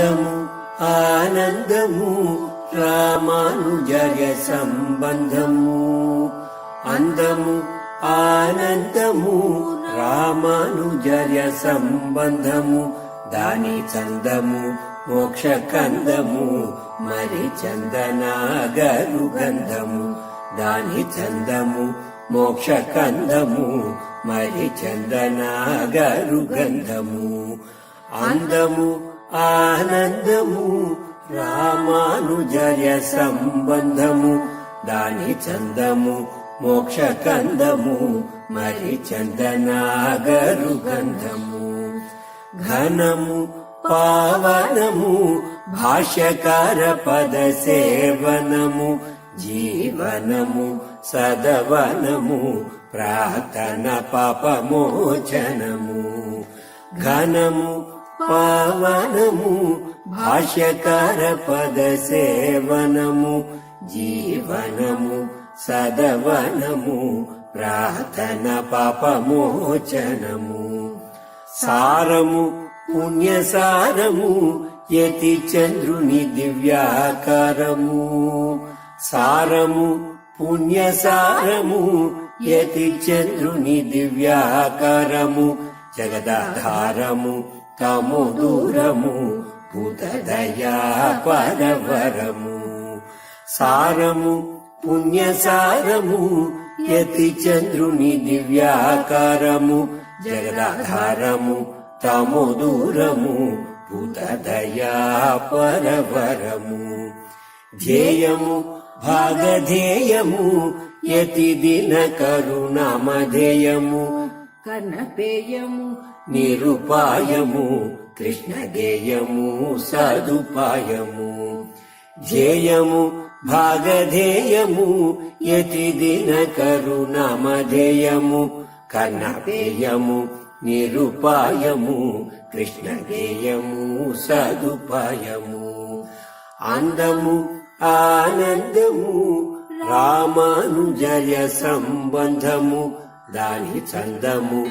ఆనందము ఆనందము రామానుజయ సంబంధము. అందము ఆనందము రామానుజయ సంబంధము. దాని చందము మోక్ష కందము మరి చందనాగరు గంధము దాని చందము మోక్ష కందము మరి చందనాగరు గంధము అందము ఆనందము రామానుజయ సంబంధము దాని చందము మోక్ష కందము మరి చందనాగరు గంధము. ఘనము పావనము భాష్యకార పద సేవనము జీవనము సదవనము ప్రార్థన పాపమోచనము ఘనము పావనము భాష్యకార పద సేవనము జీవనము సదవనము ప్రార్థన పాపమోచనము. సారము పుణ్యసారము యతి చంద్రుని దివ్యాకారము. సారము పుణ్యసారము యతి చంద్రుని దివ్యాకారము. జగదాధారము తము దూరము భూతదయా పరవరము. సారము పుణ్యసారము యతి చంద్రుని దివ్యాకారము. జగదాధారము తము దూరము భూతదయా పరవరము. ధ్యేయము భాగధేయము యతి దిన కరుణామధేయము. కనపేయము నిరుపాయము కృష్ణ గేయము సదుపాయము ధ్యేయము భాగధేయము యతి దిన కరుణమధేయము. కన్నపేయము నిరుపాయము కృష్ణ గేయము సదుపాయము అందము ఆనందము రామానుజయ సంబంధము. దాని చందము.